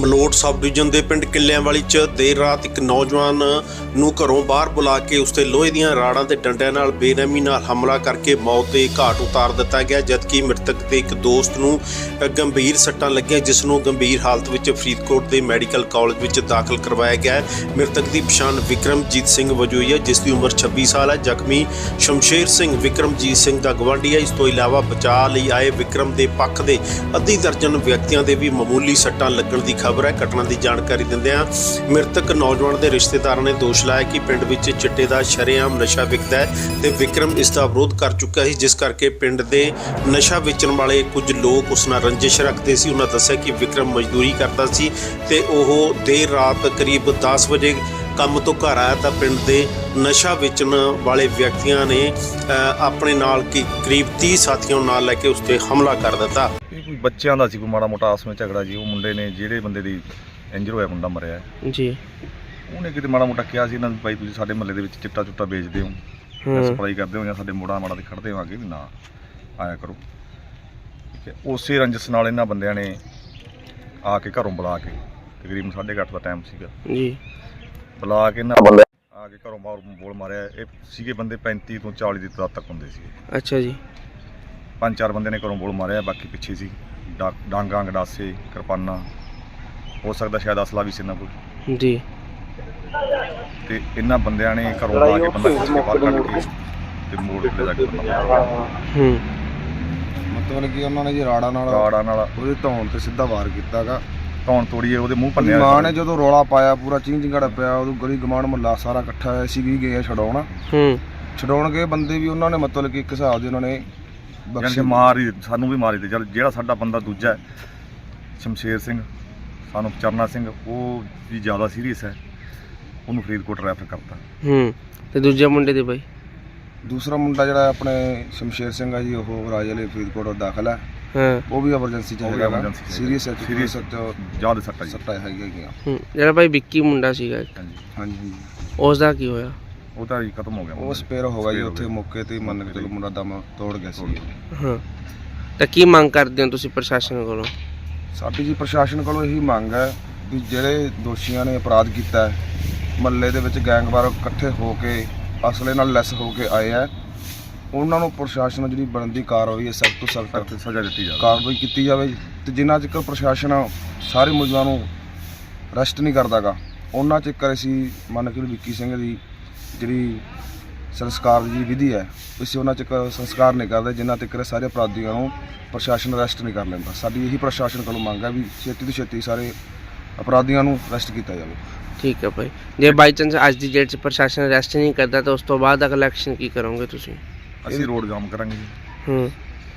Malout sub division ਦੇ ਪਿੰਡ ਕਿੱਲਿਆਂਵਾਲੀ 'ਚ ਦੇਰ ਰਾਤ ਇੱਕ ਨੌਜਵਾਨ ਨੂੰ ਘਰੋਂ ਬਾਹਰ ਬੁਲਾ ਕੇ ਉਸ ਤੇ ਲੋਹੇ ਦੀਆਂ ਰਾੜਾਂ ਤੇ ਡੰਡਿਆਂ ਨਾਲ ਬੇਰਹਿਮੀ ਨਾਲ ਹਮਲਾ ਕਰਕੇ ਮੌਤ ਦੇ ਘਾਟ ਉਤਾਰ ਦਿੱਤਾ ਗਿਆ, ਜਦਕਿ ਮ੍ਰਿਤਕ ਦੇ ਇੱਕ ਦੋਸਤ ਨੂੰ ਗੰਭੀਰ ਸੱਟਾਂ ਲੱਗੀਆਂ, ਜਿਸ ਨੂੰ ਗੰਭੀਰ ਹਾਲਤ ਵਿੱਚ ਫਰੀਦਕੋਟ ਦੇ ਮੈਡੀਕਲ ਕਾਲਜ ਵਿੱਚ ਦਾਖਲ ਕਰਵਾਇਆ ਗਿਆ। ਹੈ ਮ੍ਰਿਤਕ ਦੀ ਪਛਾਣ ਵਿਕਰਮਜੀਤ ਸਿੰਘ ਵਜੋਂ ਹੋਈ ਹੈ, ਜਿਸ ਦੀ ਉਮਰ 26 ਸਾਲ ਹੈ। ਜ਼ਖਮੀ ਸ਼ਮਸ਼ੇਰ ਸਿੰਘ ਵਿਕਰਮਜੀਤ ਸਿੰਘ ਦਾ ਗਵਾਂਢੀ ਹੈ। ਇਸ ਤੋਂ ਇਲਾਵਾ ਬਚਾਅ ਲਈ ਆਏ ਵਿਕਰਮ ਦੇ ਪੱਖ ਦੇ ਅੱਧੀ ਦਰਜਨ ਵਿਅਕਤੀਆਂ ਦੇ ਵੀ ਮਾਮੂਲੀ ਸੱਟਾਂ ਲੱਗਣ ਦੀ ਖਬਰ ਹੈ, ਘਟਨਾ ਦੀ ਜਾਣਕਾਰੀ ਦਿੰਦਿਆਂ ਮ੍ਰਿਤਕ ਨੌਜਵਾਨ ਦੇ ਰਿਸ਼ਤੇਦਾਰਾਂ ਨੇ ਦੋਸ਼ ਲਾਇਆ ਕਿ ਪਿੰਡ ਵਿੱਚ ਚਿੱਟੇ ਦਾ ਸ਼ਰੇਆਮ ਨਸ਼ਾ ਵਿਕਦਾ ਹੈ ਤੇ ਵਿਕਰਮ ਇਸ ਦਾ ਵਿਰੋਧ ਕਰ ਚੁੱਕਾ ਸੀ, ਜਿਸ ਕਰਕੇ ਪਿੰਡ ਦੇ ਨਸ਼ਾ ਵੇਚਣ ਵਾਲੇ ਕੁਝ ਲੋਕ ਉਸ ਨਾਲ ਰੰਜਿਸ਼ ਰੱਖਦੇ ਸੀ। ਉਹਨਾਂ ਦੱਸਿਆ ਕਿ ਵਿਕਰਮ ਮਜ਼ਦੂਰੀ ਕਰਦਾ ਸੀ ਤੇ ਉਹ ਦੇਰ ਰਾਤ ਕਰੀਬ 10 ਵਜੇ ਕੰਮ ਤੋਂ ਘਰ ਆਇਆ ਤਾਂ ਪਿੰਡ ਦੇ ਨਸ਼ਾ ਵੇਚਣ ਵਾਲੇ ਵਿਅਕਤੀਆਂ ਨੇ ਆਪਣੇ ਨਾਲ ਕੀ, ਕਰੀਬ 30 ਸਾਥੀਆਂ ਨੂੰ ਨਾਲ ਲੈ ਕੇ ਉਸ ਤੇ ਹਮਲਾ ਕਰ ਦਿੱਤਾ। ਕੋਈ ਬੱਚਿਆਂ ਦਾ ਸੀ ਕੋਈ ਮਾੜਾ ਮੋਟਾ ਵਿੱਚ ਝਗੜਾ ਜੀ ਉਹ ਮੁੰਡੇ ਨੇ ਜਿਹੜੇ ਬੰਦੇ ਦੀ ਇੰਜਰ ਹੋਇਆ ਮੁੰਡਾ ਮਰਿਆ। ਹੈ, ਜੀ। ਉਹਨੇ ਕਿਤੇ ਮਾੜਾ ਮੋਟਾ ਕਿਹਾ ਸੀ ਇਹਨਾਂ ਨੂੰ ਭਾਈ ਤੁਸੀਂ ਸਾਡੇ ਮਹੱਲੇ ਦੇ ਵਿੱਚ ਚਿੱਟਾ ਚੁੱਟਾ ਵੇਚਦੇ ਹੋ ਜਾਂ ਹੂੰ। ਸਪਲਾਈ ਕਰਦੇ ਹੋ ਜਾਂ ਸਾਡੇ ਮੋੜਾ ਮਾੜਾ ਤੇ ਖੜਦੇ ਹੋ ਅੱਗੇ ਵੀ ਨਾ ਆਇਆ ਕਰੋ। ਠੀਕ ਹੈ ਉਸੇ ਰੰਜਸ ਨਾਲ ਇਹਨਾਂ ਬੰਦਿਆਂ ਨੇ ਆ ਕੇ ਘਰੋਂ ਬੁਲਾ ਕੇ ਤਕਰੀਬਨ 8:30 ਦਾ ਟਾਈਮ ਸੀਗਾ। ਜੀ। ਬੁਲਾ ਕੇ ਇਹਨਾਂ ਬੰਦੇ ਆ ਕੇ ਘਰੋਂ ਬਾਹਰ ਬੋਲ ਮਾਰਿਆ ਇਹ ਸੀਗੇ ਬੰਦੇ 35 ਤੋਂ 40 ਦੀ ਤਦਾਦ ਤੱਕ ਹੁੰਦੇ ਸੀਗੇ। ਅੱਛਾ ਜੀ। ਪੰਜ ਚਾਰ ਬੰਦੇ ਨੇ ਘਰੋਂ ਬੋਲ ਮਾਰਿਆ ਬਾਕੀ ਪਿੱਛੇ ਸੀ। ਡਾ- ਡਾਂਗਾਂ ਗਡਾਸੇ ਕਿਰਪਾਨਾਂ। ਹੋ ਸਕਦਾ ਸ਼ਾਇਦ ਅਸਲਾ ਵੀ ਸੀ ਇਹਨਾਂ ਕੋਲ। ਜੀ। ਤੇ ਇਹਨਾਂ ਬੰਦਿਆਂ ਨੇ ਘਰੋਂ ਆ ਕੇ ਬੰਦਾ ਖਿੱਚ ਕੇ ਬਾਹਰ ਕੱਢ ਕੇ ਤੇ ਮੋੜ ਤੇ ਜਾ ਕੇ ਬੰਦਾ ਮਾਰਿਆ। ਹੂੰ। ਮਤਲਬ ਕਿ ਉਹਨਾਂ ਨੇ ਜੀ ਰਾੜਾ ਨਾਲ ਰਾੜਾਂ ਨਾਲ ਉਹਦੇ ਧੌਣ ਤੇ ਸਿੱਧਾ ਵਾਰ ਕੀਤਾਗਾ। ਧੌਣ ਤੋੜੀਏ ਉਹਦੇ ਮੂੰਹ ਪੰਨਿਆ ਮਾਂ ਨੇ ਜਦੋਂ ਰੋਲਾ ਪਾਇਆ ਪੂਰਾ ਚੀਂ ਚਿੰਗੜਾ ਪਿਆ ਉਦੋਂ ਗਲੀ ਗਮਾਨ ਮੁਹੱਲਾ ਸਾਰਾ ਇਕੱਠਾ ਹੋਇਆ ਸੀ ਵੀ ਗਏ ਛਡਾਉਣ। ਹੂੰ। ਛਡਾਉਣ ਗਏ ਬੰਦੇ ਵੀ ਉਹਨਾਂ ਨੇ ਮਤਲਬ ਕਿ ਇੱਕ ਹਿਸਾਬ ਦੇ ਉਹਨਾਂ ਨੇ ਬਖਸ਼ੀ ਕਿ ਮਾਰ ਹੀ ਸਾਨੂੰ ਵੀ ਮਾਰੀ ਤੇ ਜਦ ਜਿਹੜਾ ਸਾਡਾ ਬੰਦਾ ਦੂਜਾ ਹੈ ਸ਼ਮਸ਼ੇਰ ਸਿੰਘ ਸਾਨੂੰ ਚਰਨਾ ਸਿੰਘ ਉਹ ਵੀ ਜ਼ਿਆਦਾ ਸੀਰੀਅਸ ਹੈ। ਉਹਨੂੰ ਫਰੀਦਕੋਟ ਰੈਫਰ ਕਰਤਾ। ਹੂੰ ਤੇ ਦੂਜੇ ਮੁੰਡੇ ਦੇ ਬਾਈ? ਦੂਸਰਾ ਮੁੰਡਾ ਜਿਹੜਾ ਆਪਣੇ ਸ਼ਮਸ਼ੇਰ ਸਿੰਘ ਆ ਜੀ ਉਹ ਰਾਜੇ ਵਾਲੇ ਫਰੀਦਕੋਟ ਦਾਖਲ ਹੈ। ਹਾਂ। ਉਹ ਵੀ ਐਮਰਜੈਂਸੀ ਚ ਹੈਗਾ ਸੀਰੀਅਸ ਹੈ ਸੀਰੀਅਸ ਜ਼ਿਆਦਾ ਸੱਟਾ ਜੀ। ਸੱਟਾਂ ਹੈਗੀਆਂ। ਹੈਗੀਆਂ ਹੂੰ ਜਿਹੜਾ ਬਾਈ ਵਿੱਕੀ ਮੁੰਡਾ ਸੀਗਾ ਹਾਂਜੀ। ਹਾਂਜੀ ਉਸ ਦਾ ਕੀ ਹੋਇਆ? ਉਹ ਤਾਂ ਜੀ ਖਤਮ ਹੋ ਗਿਆ ਉਹ ਸਪੇਅਰ ਹੋ ਗਿਆ ਜੀ ਉੱਥੇ। ਮੌਕੇ ਤੇ ਹੀ ਮੰਨ ਕੇ ਚਲੋ ਮੁੰਡਾ ਦਮ ਤੋੜ ਗਿਆ ਸੀ। ਹਾਂ। ਤਾਂ ਕੀ ਮੰਗ ਕਰਦੇ ਹੋ ਤੁਸੀਂ ਪ੍ਰਸ਼ਾਸਨ ਕੋਲੋਂ? ਸਾਡੀ ਜੀ ਪ੍ਰਸ਼ਾਸਨ ਕੋਲੋਂ ਇਹੀ ਮੰਗ ਹੈ ਵੀ ਜਿਹੜੇ ਦੋਸ਼ੀਆਂ ਨੇ ਅਪਰਾਧ ਕੀਤਾ ਹੈ ਮਹੱਲੇ ਦੇ ਵਿੱਚ ਗੈਂਗਵਾਰ ਇਕੱਠੇ ਹੋ ਕੇ ਅਸਲੇ ਨਾਲ ਲੈਸ ਹੋ ਕੇ ਆਏ ਹੈ ਉਹਨਾਂ ਨੂੰ ਪ੍ਰਸ਼ਾਸਨ ਨੂੰ ਜਿਹੜੀ ਬਣਦੀ ਕਾਰਵਾਈ ਹੈ ਸਖਤ ਤੋਂ ਸਖਤ ਸਜ਼ਾ ਦਿੱਤੀ ਜਾਵੇ। ਕਾਰਵਾਈ ਕੀਤੀ ਜਾਵੇ ਤੇ ਜਿੰਨਾ ਚਿਰ ਪ੍ਰਸ਼ਾਸਨ ਸਾਰੇ ਮੁਲਜ਼ਮਾਂ ਨੂੰ ਅਰੈਸਟ ਨਹੀਂ ਕਰਦਾਗਾ ਉਹਨਾਂ ਚਿਰ ਅਸੀਂ ਮੰਨ ਕੇ ਵਿੱਕੀ ਸਿੰਘ ਦੀ ਜਿਹੜੀ ਸੰਸਕਾਰ ਦੀ ਵਿਧੀ ਹੈ ਅਸੀਂ ਉਹਨਾਂ ਚਿਰ ਸੰਸਕਾਰ ਨਹੀਂ ਕਰਦੇ ਜਿੰਨਾ ਤੱਕ ਸਾਰੇ ਅਪਰਾਧੀਆਂ ਨੂੰ ਪ੍ਰਸ਼ਾਸਨ ਅਰੈਸਟ ਨਹੀਂ ਕਰ ਲੈਂਦਾ। ਸਾਡੀ ਇਹੀ ਪ੍ਰਸ਼ਾਸਨ ਕੋਲੋਂ ਮੰਗ ਹੈ ਵੀ ਛੇਤੀ ਤੋਂ ਛੇਤੀ ਸਾਰੇ ਅਪਰਾਧੀਆਂ ਨੂੰ ਅਰੈਸਟ ਕੀਤਾ ਜਾਵੇ। ਠੀਕ ਹੈ ਭਾਈ। ਜੇ ਬਾਈ ਚਾਂਸ ਅੱਜ ਦੀ ਡੇਟ 'ਚ ਪ੍ਰਸ਼ਾਸਨ ਅਰੈਸਟ ਨਹੀਂ ਕਰਦਾ ਤਾਂ ਉਸ ਤੋਂ ਬਾਅਦ ਅਗਲਾ ਐਕਸ਼ਨ ਕੀ ਕਰੋਗੇ ਤੁਸੀਂ? ਅਸੀਂ ਰੋਡ ਜਾਮ ਕਰਾਂਗੇ ਜੀ। ਹੂੰ।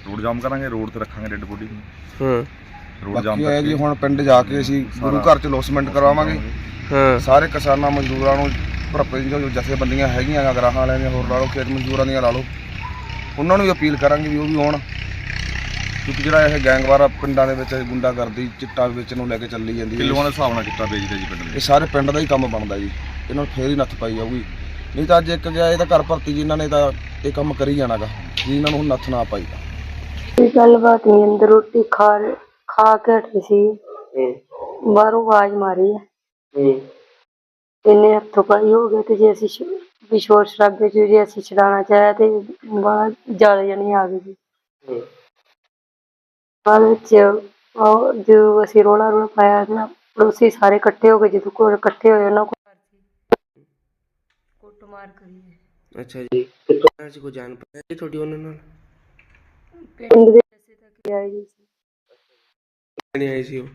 ਰੋਡ ਜਾਮ ਕਰਾਂਗੇ ਰੋਡ ਤੇ ਰੱਖਾਂਗੇ ਡੈੱਡ ਬੋਡੀ ਨੂੰ। ਹਾਂ। ਰੋਡ ਜਾਮ ਹੈ ਜੀ ਕਰਕੇ ਹੁਣ ਪਿੰਡ ਜਾ ਕੇ ਅਸੀਂ ਗੁਰੂ ਘਰ ਚ ਲੋਸਮੈਂਟ ਕਰਵਾਵਾਂਗੇ। ਹਾਂ। ਸਾਰੇ ਕਿਸਾਨਾਂ ਮਜ਼ਦੂਰਾਂ ਨੂੰ ਭਰਪੇ ਦੀਆਂ ਜੋ ਜਥੇਬੰਦੀਆਂ ਹੈਗੀਆਂ ਗਰਾਹਾਂ ਵਾਲਿਆਂ ਦੀਆਂ ਹੋਰ ਲਾ ਲਓ ਖੇਤ ਮਜ਼ਦੂਰਾਂ ਦੀਆਂ ਲਾ ਲਓ ਉਹਨਾਂ ਨੂੰ ਵੀ ਅਪੀਲ ਕਰਾਂਗੇ ਵੀ ਉਹ ਵੀ ਆਉਣ ਕਿਉਂਕਿ ਜਿਹੜਾ ਇਹ ਗੈਂਗਵਾਰ ਪਿੰਡਾਂ ਦੇ ਵਿੱਚ ਗੁੰਡਾਗਰਦੀ ਚਿੱਟਾ ਵੇਚਣ ਨੂੰ ਲੈ ਕੇ ਚੱਲੀ ਜਾਂਦੀ ਹੈ। ਕਿਲੋਆਂ ਦੇ ਹਿਸਾਬ ਨਾਲ ਕਿੱਤਾ ਵੇਚਦੇ ਜੀ ਪਿੰਡ ਇਹ ਦੇ ਸਾਰੇ ਪਿੰਡ ਦਾ ਹੀ ਕੰਮ ਬਣਦਾ ਜੀ। ਇਹਨਾਂ ਨੂੰ ਫੇਰ ਹੀ ਨੱਥ ਪਾਈ ਜਾਊਗੀ। ਨਹੀਂ ਤਾਂ ਅੱਜ ਇੱਕ ਗਿਆ ਇਹ ਤਾਂ ਘਰ ਭਰਤੀ ਜੀ ਇਹਨਾਂ ਨੇ ਤਾਂ ਇਹ ਕੰਮ ਕਰੀ ਜਾਣਾਗਾ। ਜੀ ਇਹਨਾਂ ਨੂੰ ਹੁਣ ਨੱਥ ਨਾ ਪਾਈ ਕੋਈ ਗੱਲਬਾਤ ਨਹੀਂ ਅੰਦਰ ਰੋਟੀ ਖਾ ਖਾ ਕੇ ਹਟੀ ਸੀ। ਬਾਹਰੋਂ ਆਵਾਜ਼ ਮਾਰੀ ਹੈ। ਇੰਨੇ ਹੱਥੋਂ ਪਾਈ ਹੋ ਗਏ ਤੇ ਜੇ ਅਸੀਂ ਸ਼- ਵੀ ਸ਼ੋਰ ਸ਼ਰਾਬੇ ਚ ਜੇ ਅਸੀਂ ਛਡਾਣਾ ਚਾਹਿਆ ਤੇ ਬਾਹਰ ਜ਼ਿਆਦਾ ਜਣੇ ਆ ਗਏ ਜੀ। ਬਾਅਦ ਵਿੱਚ ਉਹ ਜੋ ਅਸੀਂ ਰੋਲਾ ਰੋਲਾ ਪਾਇਆ ਨਾ ਪੜੋਸੀ ਸਾਰੇ ਇਕੱਠੇ ਹੋ ਗਏ ਜਦੋਂ ਕੋਲ ਇਕੱਠੇ ਹੋਏ ਉਹਨਾਂ ਕੋਲ। ਕੁੱਟਮਾਰ ਕਰੀ ਹੈ ਅੱਛਾ ਜੀ ਕਿਤੋਂ ਅਸੀਂ ਕੋ ਜਾਣ ਪਾਇਆ ਜੀ ਤੁਹਾਡੀ ਉਹਨਾਂ ਨਾਲ? ਪਿੰਡ ਦੇ ਪੈਸੇ ਤੱਕ ਆਏ ਜੀ ਨਹੀਂ ਆਈ ਸੀ ਉਹ?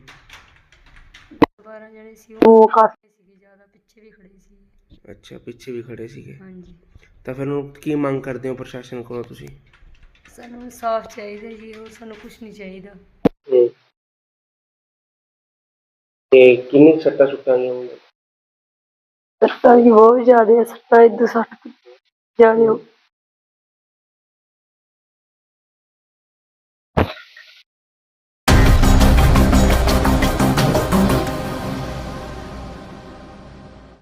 12 ਜਣੇ ਸੀ ਉਹ। ਕਾਫੀ ਸੀਗੇ ਜ਼ਿਆਦਾ ਪਿੱਛੇ ਵੀ ਖੜੇ ਸੀ। ਅੱਛਾ ਪਿੱਛੇ ਵੀ ਖੜੇ ਸੀਗੇ? ਹਾਂਜੀ। ਤਾਂ ਫਿਰ ਉਹ ਕੀ ਮੰਗ ਕਰਦੇ ਹੋ ਪ੍ਰਸ਼ਾਸਨ ਕੋਲੋਂ ਤੁਸੀਂ? ਸਾਨੂੰ ਇਨਸਾਫ ਚਾਹੀਦਾ ਜੀ ਹੋਰ ਸਾਨੂੰ ਕੁਝ ਨਹੀਂ ਚਾਹੀਦਾ। ਤੇ ਕਿੰਨੀ ਸੱਟਾਂ ਸੁੱਟਾਂ ਆਈਆਂ ਹੋਣਗੀਆਂ? ਸੱਟਾਂ ਜੀ ਬਹੁਤ ਜ਼ਿਆਦਾ ਹੈ, ਸੱਟਾਂ ਇਦੋਂ ਸੱਟ ਹੋ-